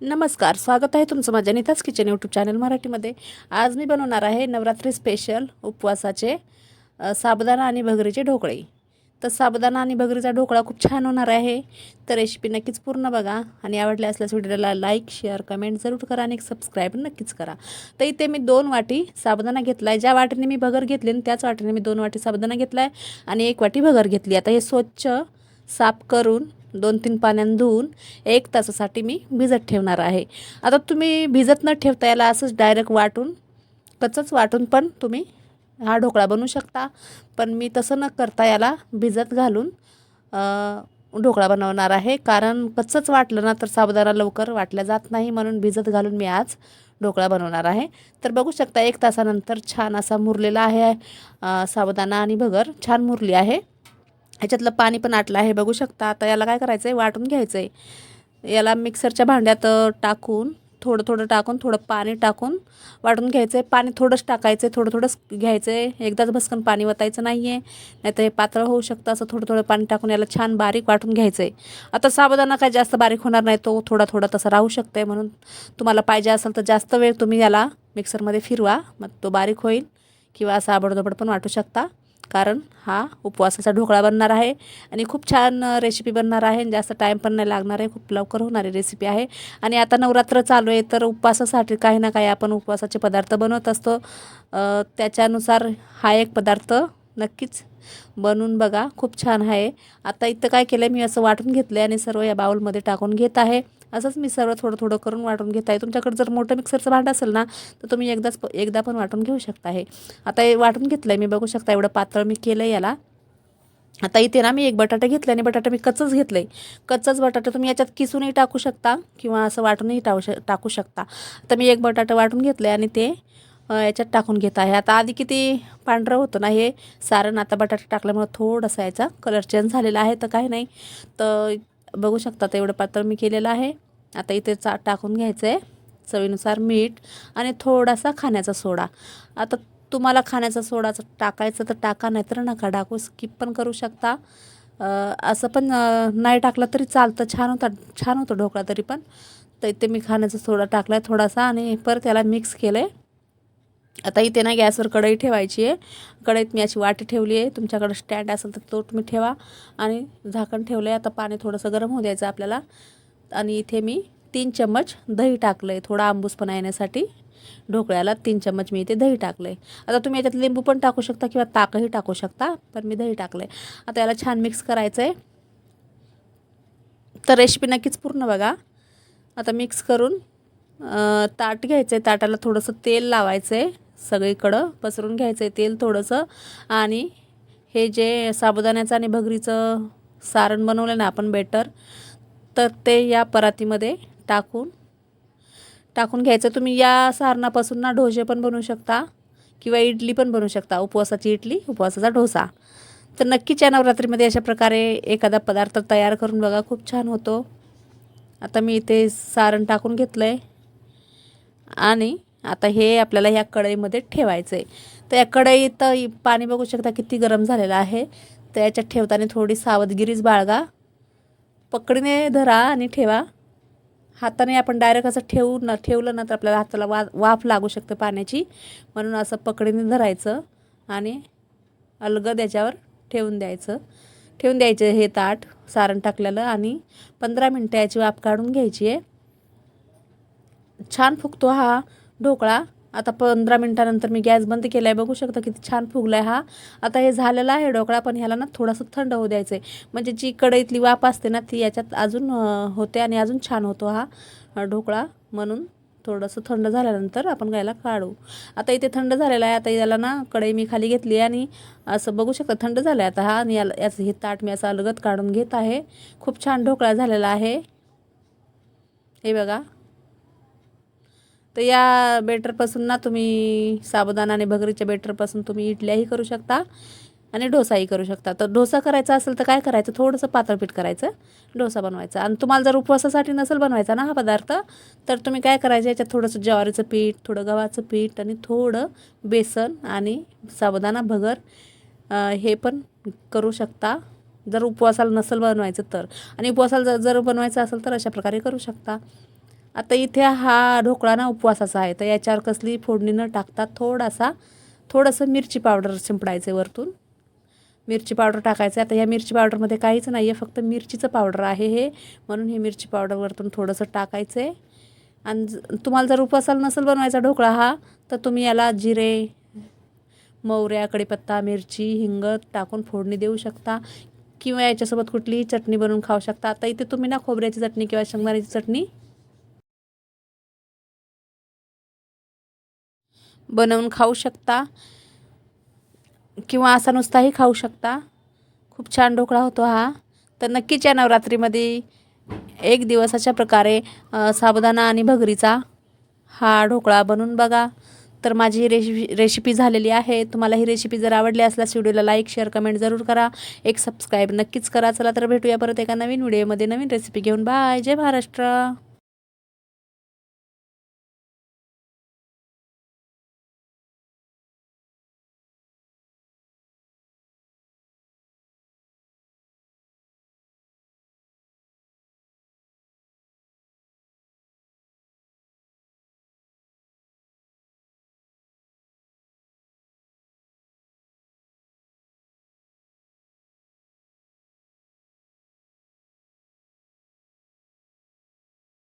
नमस्कार स्वागत आहे तुमचं माझ्या नीताच किचन यूट्यूब चॅनल मराठीमध्ये. आज मी बनवणार आहे नवरात्री स्पेशल उपवासाचे अ, साबुदाणा आणि भगरीचे ढोकळे. तर साबुदाणा आणि भगरीचा ढोकळा खूप छान होणार आहे. तर रेसिपी नक्कीच पूर्ण बघा आणि आवडल्या असल्यास व्हिडिओला लाईक शेअर कमेंट जरूर करा आणि सबस्क्राईब नक्कीच करा. तर इथे मी दोन वाटी साबुदाणा घेतला आहे ज्या वाटीने मी भगर घेतली आणि त्याच वाटीने मी दोन वाटी साबुदाणा घेतला आहे आणि एक वाटी भगर घेतली. आता हे स्वच्छ साफ करून दोन तीन पाण्यानं धुवून एक तासासाठी मी भिजत ठेवणार आहे. आता तुम्ही भिजत न ठेवता याला असंच डायरेक्ट वाटून कच्चंच वाटून पण तुम्ही हा ढोकळा बनवू शकता. पण मी तसं न करता याला भिजत घालून ढोकळा बनवणार आहे. कारण कच्चंच वाटलं ना तर साबुदाणा लवकर वाटल्या जात नाही. म्हणून भिजत घालून मी आज ढोकळा बनवणार आहे. तर बघू शकता एक तासानंतर छान असा मुरलेला आहे अ, साबुदाणा आणि भगर छान मुरली आहे. ह्याच्यातलं पाणी पण आटलं आहे. बघू शकता आता याला काय करायचं आहे वाटून घ्यायचं आहे याला मिक्सरच्या भांड्यात टाकून थोडं थोडं टाकून थोडं पाणी टाकून वाटून घ्यायचं आहे पाणी थोडंच टाकायचं आहे थोडं थोडंच घ्यायचं आहे एकदाच भस्कन पाणी वतायचं नाही आहे नाहीतर हे पातळ होऊ शकतं. असं थोडं थोडं पाणी टाकून याला छान बारीक वाटून घ्यायचं आहे आता साबुदाणा काय जास्त बारीक होणार नाही. तो थोडा थोडा तसा राहू शकतो आहे म्हणून तुम्हाला पाहिजे असेल तर जास्त वेळ तुम्ही याला मिक्सरमध्ये फिरवा. मग तो बारीक होईल किंवा असा आबडधोबड पण वाटू शकता. कारण हा उपवासाचा ढोकळा बनणार आहे आणि खूप छान रेसिपी बनणार आहे आणि जास्त टाईम पण नाही लागणार आहे. खूप लवकर होणारी रेसिपी आहे. आणि आता नवरात्र चालू आहे तर उपवासासाठी काही ना काही आपण उपवासाचे पदार्थ बनवत असतो. त्याच्यानुसार हा एक पदार्थ नक्कीच. बनवून बघा खूप छान आहे. आता इथं काय केलं मी असं वाटून घेतलं आहे आणि सर्व या बाउलमध्ये टाकून घेत आहे. असंच मी सर्व थोडं थोडं करून वाटून घेत आहे. तुमच्याकडे जर मोठं मिक्सरचं भांडं असेल ना तर तुम्ही एकदाच प- एकदा पण वाटून घेऊ शकता आहे आता हे वाटून घेतलं आहे मी बघू शकता एवढं पातळ मी केलं आहे याला. आता इथे ना मी एक बटाटा घेतला आणि बटाटा मी कच्चंच घेतलं आहे कच्चंच बटाटा तुम्ही याच्यात किसूनही टाकू शकता किंवा असं वाटूनही टाकू श टाकू शकता. तर मी एक बटाटा वाटून घेतलं आणि ते याच्यात टाकून घेत आहे. आता आधी किती पांढरं होतं ना हे? सारण आता बटाटा टाकल्यामुळं थोडासा याचा कलर चेंज झालेला आहे तर काही नाही. तर बघू शकता तेवढं एवढं पातळ मी केलेलं आहे. आता इथे चा टाकून घ्यायचं आहे चवीनुसार मीठ आणि थोडासा खाण्याचा सोडा. आता तुम्हाला खाण्याचा सोडाचं टाकायचं तर टाका नाही तर नका टाकू. स्किप पण करू शकता. असं पण नाही टाकलं तरी चालतं. छान होता छान होतं ढोकळा तरी पण. तर इथे मी खाण्याचा सोडा टाकला आहे थोडासा आणि परत याला मिक्स केलं आहे आता इथे ना गॅसवर कढई ठेवायची आहे. कढईत मी अशी वाटी ठेवली आहे. तुमच्याकडे स्टँड असेल तर तो तुम्ही ठेवा. आणि झाकण ठेवलं आहे आता पाणी थोडंसं गरम होऊ द्यायचं आपल्याला. आणि इथे मी तीन चम्मच दही टाकलं आहे थोडा आंबूसपणा येण्यासाठी ढोकळ्याला तीन चम्मच मी इथे दही टाकलं आहे आता तुम्ही याच्यात लिंबू पण टाकू शकता किंवा ताकही टाकू शकता पण मी दही टाकलं आहे आता याला छान मिक्स करायचं आहे तर रेसिपी नक्कीच पूर्ण बघा. आता मिक्स करून ताट घ्यायचं आहे ताटाला थोडंसं तेल लावायचं आहे सगळीकडं पसरून घ्यायचं आहे तेल थोडंसं. आणि हे जे साबुदाण्याचं आणि भगरीचं सारण बनवलं ना आपण बेटर तर ते या परातीमध्ये टाकून टाकून घ्यायचं. तुम्ही या सारणापासून ना ढोसे पण बनवू शकता किंवा इडली पण बनवू शकता. उपवासाची इडली उपवासाचा डोसा. तर नक्कीच या नवरात्रीमध्ये अशा प्रकारे एखादा पदार्थ तयार करून बघा. खूप छान होतो. आता मी इथे सारण टाकून घेतलं आहे आणि आता हे आपल्याला ह्या कढईमध्ये ठेवायचं आहे तर या कढईत पाणी बघू शकता किती गरम झालेलं आहे. तर याच्यात ठेवताना थोडी सावधगिरीच बाळगा. पकडीने धरा आणि ठेवा. हाताने आपण डायरेक्ट असं ठेवू न ठेवलं ना तर आपल्याला हाताला वा वाफ लागू शकते पाण्याची. म्हणून असं पकडीने धरायचं आणि अलगद याच्यावर ठेवून द्यायचं. ठेवून द्यायचं हे ताट सारण टाकलेलं आणि पंधरा मिनटं याची वाफ काढून घ्यायची आहे. छान फुगतो हा. ढोकळा. आता पंधरा मिनटानंतर मी गॅस बंद केला आहे बघू शकता किती छान फुगला आहे हा. आता हे झालेला आहे ढोकळा पण ह्याला ना थोडंसं थंड होऊ द्यायचं आहे म्हणजे जी कढईतली वाफ असते ना ती याच्यात अजून होते आणि अजून छान होतो हा ढोकळा. म्हणून थोडंसं थंड झाल्यानंतर आपण गायला काढू. आता इथे थंड झालेला आहे. आता याला ना कढई मी खाली घेतली आणि असं बघू शकता थंड झालं आहे आता हा. आणि याला याचं हे ताट मी असं अलगत काढून घेत आहे. खूप छान ढोकळा झालेला आहे. हे बघा. तर या बेटरपासून ना तुम्ही साबुदाणा आणि भगरीच्या बेटरपासून तुम्ही इडल्याही करू शकता आणि डोसाही करू शकता. तर डोसा करायचा असेल तर काय करायचं? थोडंसं पातळपीठ करायचं डोसा बनवायचा. आणि तुम्हाला जर उपवासासाठी नसेल बनवायचा ना हा पदार्थ तर तुम्ही काय करायचं? याच्यात थोडंसं ज्वारीचं पीठ थोडं गव्हाचं पीठ आणि थोडं बेसन आणि साबुदाणा भगर हे पण करू शकता. जर उपवासाला नसेल बनवायचं तर. आणि उपवासाला जर जर बनवायचं असेल तर अशा प्रकारे करू शकता. आता इथे हा ढोकळा ना उपवासाचा आहे. तर याच्यावर कसली फोडणी न टाकता थोडासा थोडंसं मिरची पावडर शिंपडायचं वरतून. मिरची पावडर टाकायचं. आता या मिरची पावडरमध्ये काहीच नाही आहे फक्त मिरचीचं पावडर आहे हे. म्हणून हे मिरची पावडर वरतून थोडंसं टाकायचं आहे आणि ज- तुम्हाला जर उपवासाला नसेल बनवायचा ढोकळा हा तर तुम्ही याला जिरे मोहऱ्या कढीपत्ता मिरची हिंग टाकून फोडणी देऊ शकता. किंवा याच्यासोबत कुठलीही चटणी बनवून खाऊ शकता. आता इथे तुम्ही ना खोबऱ्याची चटणी किंवा शेंगदाण्याची चटणी बनवून खाऊ शकता. किंवा असा नुसताही खाऊ शकता. खूप छान ढोकळा होतो हा. तर नक्कीच या नवरात्रीमध्ये एक दिवस अशा प्रकारे साबुदाणा आणि भगरीचा हा ढोकळा बनवून बघा. तर माझी ही रेसिपी रेसिपी झालेली आहे. तुम्हाला ही रेसिपी जर आवडली असल्यास व्हिडिओला लाईक शेअर कमेंट जरूर करा. एक सबस्क्राईब नक्कीच करा. चला तर भेटूया परत एका नवीन व्हिडिओमध्ये नवीन रेसिपी घेऊन. बाय. जय महाराष्ट्र.